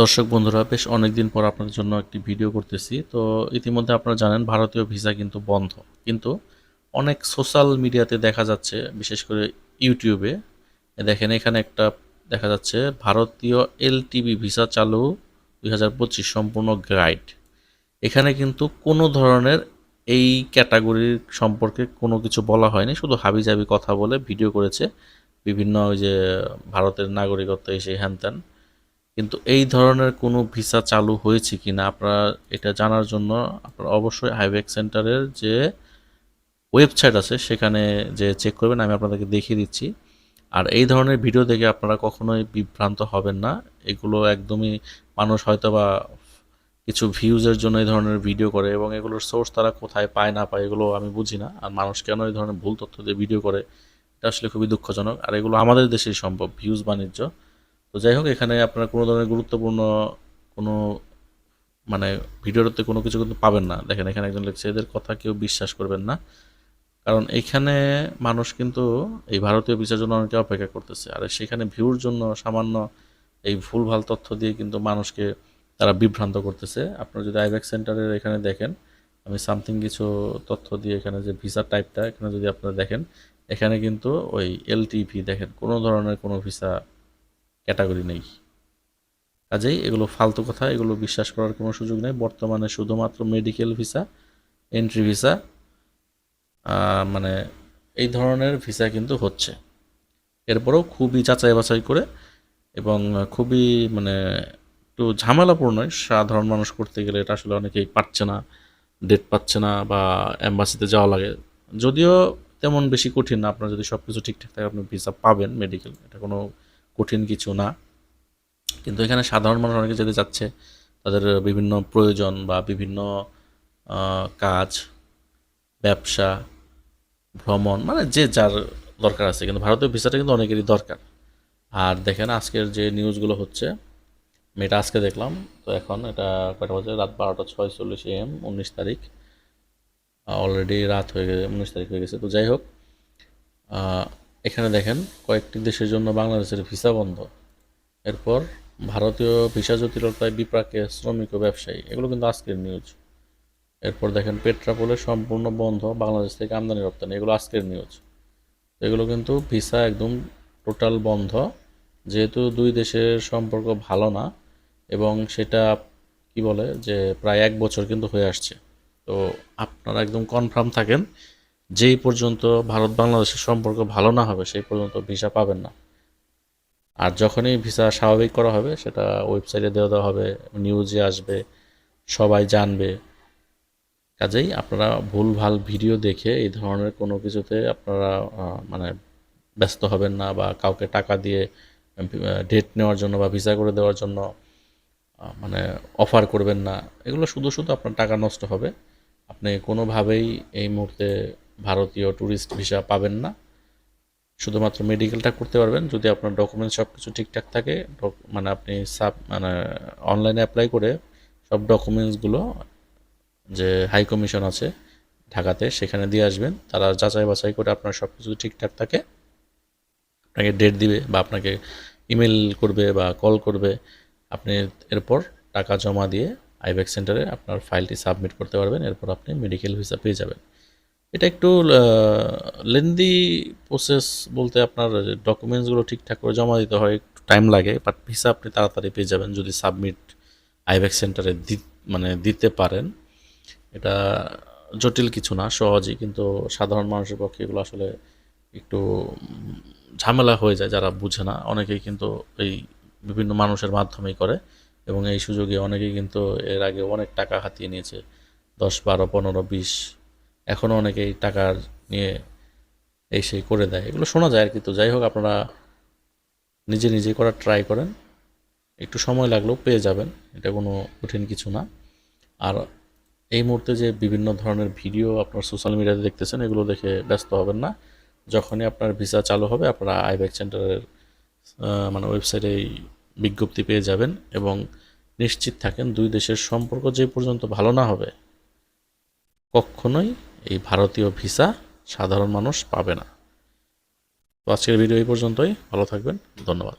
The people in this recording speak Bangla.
দর্শক বন্ধুরা, বেশ অনেকদিন পর আপনাদের জন্য একটি ভিডিও করতেছি। তো ইতিমধ্যে আপনারা জানেন, ভারতীয় ভিসা কিন্তু বন্ধ। কিন্তু অনেক সোশ্যাল মিডিয়াতে দেখা যাচ্ছে, বিশেষ করে ইউটিউবে। দেখেন, এখানে একটা দেখা যাচ্ছে, ভারতীয় এলটিবি ভিসা চালু দুই হাজার পঁচিশ সম্পূর্ণ গাইড এখানে কিন্তু কোনো ধরনের এই ক্যাটাগরির সম্পর্কে কোনো কিছু বলা হয়নি, শুধু হাবিজাবি কথা বলে ভিডিও করেছে। বিভিন্ন ওই যে ভারতের নাগরিকত্ব এসে হ্যান ত্যান কিন্তু এই ধরনের কোনো ভিসা চালু হয়েছে কি না আপনারা এটা জানার জন্য আপনারা অবশ্যই হাইওয়েক সেন্টারের যে ওয়েবসাইট আছে সেখানে যে চেক করবেন, আমি আপনাদেরকে দেখিয়ে দিচ্ছি। আর এই ধরনের ভিডিও দেখে আপনারা কখনোই বিভ্রান্ত হবেন না। এগুলো একদমই মানুষ হয়তো বা কিছু ভিউজের জন্য এই ধরনের ভিডিও করে এবং এগুলোর সোর্স তারা কোথায় পায়, না পায়, এগুলো আমি বুঝি না। আর মানুষ কেন এই ধরনের ভুল তথ্য দিয়ে ভিডিও করে? এটা আসলে খুবই দুঃখজনক। আর এগুলো আমাদের দেশেই সম্ভব ভিউজ বাণিজ্য। তো যাই হোক, এখানে আপনারা কোনো ধরনের গুরুত্বপূর্ণ কোনো মানে ভিডিওতে কোনো কিছু কিন্তু পাবেন না। দেখেন, এখানে একজন লিখছে, এদের কথা কেউ বিশ্বাস করবেন না। কারণ এইখানে মানুষ কিন্তু এই ভারতীয় বিচার জন্য অনেকে অপেক্ষা করতেছে। আর সেখানে ভিউর জন্য সামান্য এই ভুলভাল তথ্য দিয়ে কিন্তু মানুষকে তারা বিভ্রান্ত করতেছে। আপনারা যদি আইব্যাক সেন্টারের এখানে দেখেন, আমি সামথিং কিছু তথ্য দিয়ে এখানে যে ভিসা টাইপটা, এখানে যদি আপনারা দেখেন, এখানে কিন্তু ওই এলটিভি দেখেন, কোনো ধরনের কোনো ভিসা ক্যাটাগরি নেই। কাজেই এগুলো ফালতু কথা, এগুলো বিশ্বাস করার কোনো সুযোগ নেই। বর্তমানে শুধুমাত্র মেডিকেল ভিসা এন্ট্রি ভিসা মানে এই ধরনের ভিসা কিন্তু হচ্ছে। এরপরেও খুবই যাচাই বাছাই করে এবং খুবই মানে একটু ঝামেলাপূর্ণ সাধারণ মানুষ করতে গেলে এটা আসলে অনেকেই পাচ্ছে না ডেট পাচ্ছে না বা অ্যাম্বাসিতে যাওয়া লাগে। যদিও তেমন বেশি কঠিন না। আপনার যদি সব কিছু ঠিকঠাক থাকে, আপনি ভিসা পাবেন মেডিকেল এটা কোনো কঠিন কিছু না। কিন্তু এখানে সাধারণ মানুষ অনেকে যেতে যাচ্ছে তাদের বিভিন্ন প্রয়োজন বা বিভিন্ন কাজ, ব্যবসা, ভ্রমণ মানে যে যার দরকার আছে। কিন্তু ভারতীয় ভিসাটা কিন্তু অনেকেরই দরকার। আর দেখেন আজকের যে নিউজগুলো হচ্ছে, আমি এটা আজকে দেখলাম, তো এখন এটা কয়টা বাজে? রাত বারোটা ছয়চল্লিশ এম, উনিশ তারিখ। অলরেডি রাত হয়ে গেছে, উনিশ তারিখ হয়ে গেছে। তো যাই হোক এখানে দেখেন কয়েকটি দেশের জন্য বাংলাদেশের ভিসা বন্ধ। এরপর ভারতীয় ভিসা জটিলতায় বিপাকে শ্রমিক ও ব্যবসায়ী, এগুলো কিন্তু আজকের নিউজ এরপর দেখেন পেট্রাপোলের সম্পূর্ণ বন্ধ বাংলাদেশ থেকে আমদানি রপ্তানি, এগুলো আজকের নিউজ এগুলো কিন্তু ভিসা একদম টোটাল বন্ধ, যেহেতু দুই দেশের সম্পর্ক ভালো না এবং সেটা কি বলে যে প্রায় এক বছর কিন্তু হয়ে আসছে। তো আপনারা একদম কনফার্ম থাকেন যেই পর্যন্ত ভারত বাংলাদেশের সম্পর্ক ভালো না হবে, সেই পর্যন্ত ভিসা পাবেন না। আর যখনই ভিসা স্বাভাবিক করা হবে, সেটা ওয়েবসাইটে দেওয়া দেওয়া হবে নিউজে আসবে, সবাই জানবে। কাজেই আপনারা ভুল ভালো ভিডিও দেখে এই ধরনের কোনো কিছুতে আপনারা মানে ব্যস্ত হবেন না বা কাউকে টাকা দিয়ে ডেট নেওয়ার জন্য বা ভিসা করে দেওয়ার জন্য মানে অফার করবেন না। এগুলো শুধু শুধু আপনার টাকা নষ্ট হবে। আপনি কোনোভাবেই এই মুহূর্তে ভারতীয় ট্যুরিস্ট ভিসা পাবেন না। শুধুমাত্র মেডিকেলটা করতে পারবেন। যদি আপনার ডকুমেন্টস সব কিছু ঠিকঠাক থাকে মানে আপনি সাব মানে অনলাইনে অ্যাপ্লাই করে সব ডকুমেন্টসগুলো যে হাই কমিশন আছে ঢাকাতে, সেখানে দিয়ে আসবেন। তারা যাচাই বাছাই করে আপনার সব কিছু ঠিকঠাক থাকে। আপনাকে ডেট দিবে বা আপনাকে ইমেল করবে বা কল করবে। আপনি এরপর টাকা জমা দিয়ে আইব্যাক সেন্টারে আপনার ফাইলটি সাবমিট করতে পারবেন। এরপর আপনি মেডিকেল ভিসা পেয়ে যাবেন। এটা একটু লেন্দি প্রসেস বলতে আপনার ডকুমেন্টসগুলো ঠিকঠাক করে জমা দিতে হয়, একটু টাইম লাগে বাট ভিসা আপনি তাড়াতাড়ি পেয়ে যাবেন যদি সাবমিট আইব্যাক সেন্টারে দি মানে দিতে পারেন। এটা জটিল কিছু না, সহজই, কিন্তু সাধারণ মানুষের পক্ষে এগুলো আসলে একটু ঝামেলা হয়ে যায় যারা বুঝে না। অনেকেই কিন্তু এই বিভিন্ন মানুষের মাধ্যমেই করে, এবং এই সুযোগে অনেকেই কিন্তু এর আগে অনেক টাকা হাতিয়ে নিয়েছে, দশ, বারো, পনেরো, বিশ এখনও অনেকেই টাকা নিয়ে এই সেই করে দেয়। এগুলো শোনা যায় আর কি তো যাই হোক, আপনারা নিজে নিজে করার ট্রাই করেন। একটু সময় লাগলেও পেয়ে যাবেন। এটা কোনো কঠিন কিছু না। আর এই মুহূর্তে যে বিভিন্ন ধরনের ভিডিও আপনার সোশ্যাল মিডিয়াতে দেখতেছেন, এগুলো দেখে ব্যস্ত হবেন না। যখনই আপনার ভিসা চালু হবে, আপনারা আইব্যাক সেন্টারের মানে ওয়েবসাইটে বিজ্ঞপ্তি পেয়ে যাবেন এবং নিশ্চিত থাকেন দুই দেশের সম্পর্ক যে পর্যন্ত ভালো না হবে, কখনোই এই ভারতীয় ভিসা সাধারণ মানুষ পাবে না। তো আজকের ভিডিও এই পর্যন্তই। ভালো থাকবেন। ধন্যবাদ।